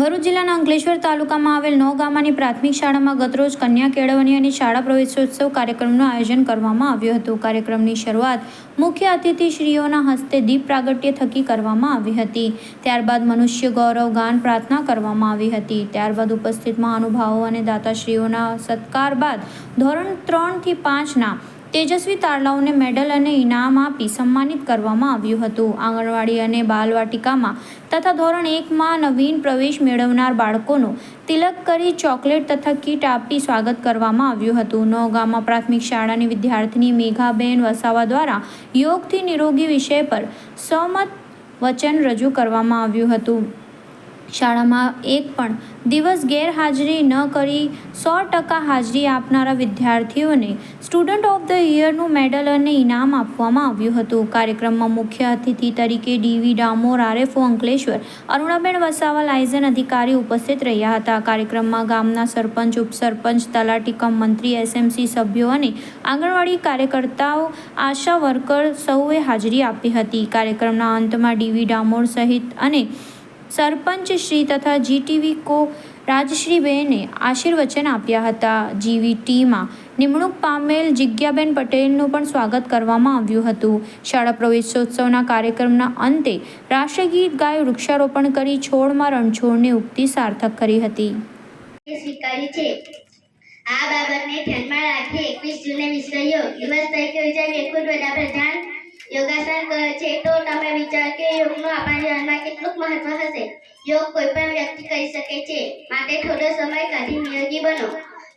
ભરૂચ જિલ્લાના અંકલેશ્વર તાલુકામાં આવેલ નવગામાની પ્રાથમિક શાળામાં ગતરોજ કન્યા કેળવણી અને શાળા પ્રવેશોત્સવ કાર્યક્રમનું આયોજન કરવામાં આવ્યું હતું. કાર્યક્રમની શરૂઆત મુખ્ય અતિથિશ્રીઓના હસ્તે દીપ પ્રાગટ્ય થકી કરવામાં આવી હતી. ત્યારબાદ મનુષ્ય ગૌરવ ગાન પ્રાર્થના કરવામાં આવી હતી. ત્યારબાદ ઉપસ્થિત મહાનુભાવો અને દાતાશ્રીઓના સત્કાર બાદ ધોરણ ત્રણથી પાંચના તેજસ્વી તારલાઓને મેડલ અને ઇનામ આપી સન્માનિત કરવામાં આવ્યું હતું. આંગણવાડી અને બાલવાટિકામાં તથા ધોરણ એકમાં નવીન પ્રવેશ મેળવનાર બાળકોનું તિલક કરી ચોકલેટ તથા કીટ આપી સ્વાગત કરવામાં આવ્યું હતું. નવગામમાં પ્રાથમિક શાળાની વિદ્યાર્થિની મેઘાબેન વસાવા દ્વારા યોગથી નિરોગી વિષય પર સહમત વચન રજૂ કરવામાં આવ્યું હતું. શાળામાં એક પણ દિવસ ગેરહાજરી ન કરી સો ટકા હાજરી આપનારા વિદ્યાર્થીઓને સ્ટુડન્ટ ઓફ ધ યરનું મેડલ અને ઇનામ આપવામાં આવ્યું હતું. કાર્યક્રમમાં મુખ્ય અતિથિ તરીકે DV Damor RFO Ankleshwar, Arunaben Vasava, liaison અધિકારી ઉપસ્થિત રહ્યા હતા. કાર્યક્રમમાં ગામના સરપંચ, ઉપસરપંચ તલાટી કમ મંત્રી, એસએમસી સભ્યો અને આંગણવાડી કાર્યકર્તાઓ, આશા વર્કર સૌએ હાજરી આપી હતી. કાર્યક્રમના અંતમાં ડીવી ડામોર સહિત અને સરપંચ શ્રી તથા જીટીવી કો રાજશ્રીબેને આશીર્વચન આપ્યા હતા. જીવીટીમાં નિમણૂક પામેલ જિજ્ઞાબેન પટેલનું પણ સ્વાગત કરવામાં આવ્યું હતું. શાળા પ્રવેશોત્સવના કાર્યક્રમના અંતે રાષ્ટ્રગીત ગાય વૃક્ષારોપણ કરી છોડમાં રણછોડની ઉક્તિ સાર્થક કરી હતી. આ બાબતને ધ્યાનમાં રાખી એકવીસ જૂને વિશ્વ યોગ દિવસ તરીકે ઉજવીએ. ખુદ વડાપ્રધાન યોગાસન કરે છે તો તમે વિચાર કે યોગનું આપણા જીવનમાં કેટલું મહત્વ હશે. યોગ કોઈ પણ વ્યક્તિ કરી શકે છે. માટે થોડો સમય કાઢી નિયોગી બનો.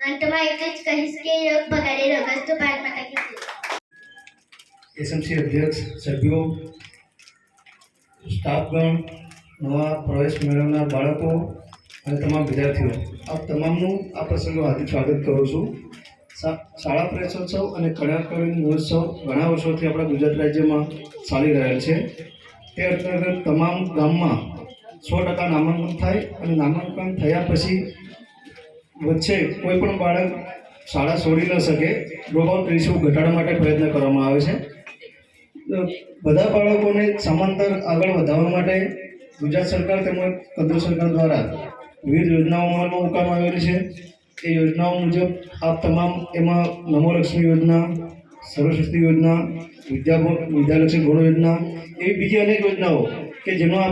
અંતમાં એટલું જ કહીશ કે યોગ બગાડે રોગસ્તુ ભારત માતા કી એસએમસી અધ્યક્ષ, સભ્યો, સ્ટાફગણ, નવા પ્રવેશ મેળવનાર બાળકો અને તમામ વિદ્યાર્થીઓ. આપ તમામનું આ પ્રસંગે હાર્દિક સ્વાગત કરું છું. શાળા પ્રવેશોત્સવ અને કળાકારી મહોત્સવ ઘણા વર્ષોથી આપણા ગુજરાત રાજ્યમાં ચાલી રહેલ છે. તે અંતર્ગત તમામ ગામમાં સો ટકા નામાંકન થાય અને નામાંકન થયા પછી વચ્ચે કોઈ પણ બાળક શાળા છોડી ન શકે ડ્રોપઆઉટ રેશિયો ઘટાડવા માટે પ્રયત્ન કરવામાં આવે છે. બધા બાળકોને સમાંતર આગળ વધારવા માટે ગુજરાત સરકાર તેમજ કેન્દ્ર સરકાર દ્વારા વિવિધ યોજનાઓ અમલમાં મૂકવામાં આવેલી છે. એ યોજનાઓ મુજબ આપ તમામ એમાં નમોલક્ષ્મી યોજના, સર્વશક્તિ યોજના વિદ્યા વિદ્યાલક્ષ્મી ગૌરવ યોજના એવી બીજી અનેક યોજનાઓ કે જેનો આપણે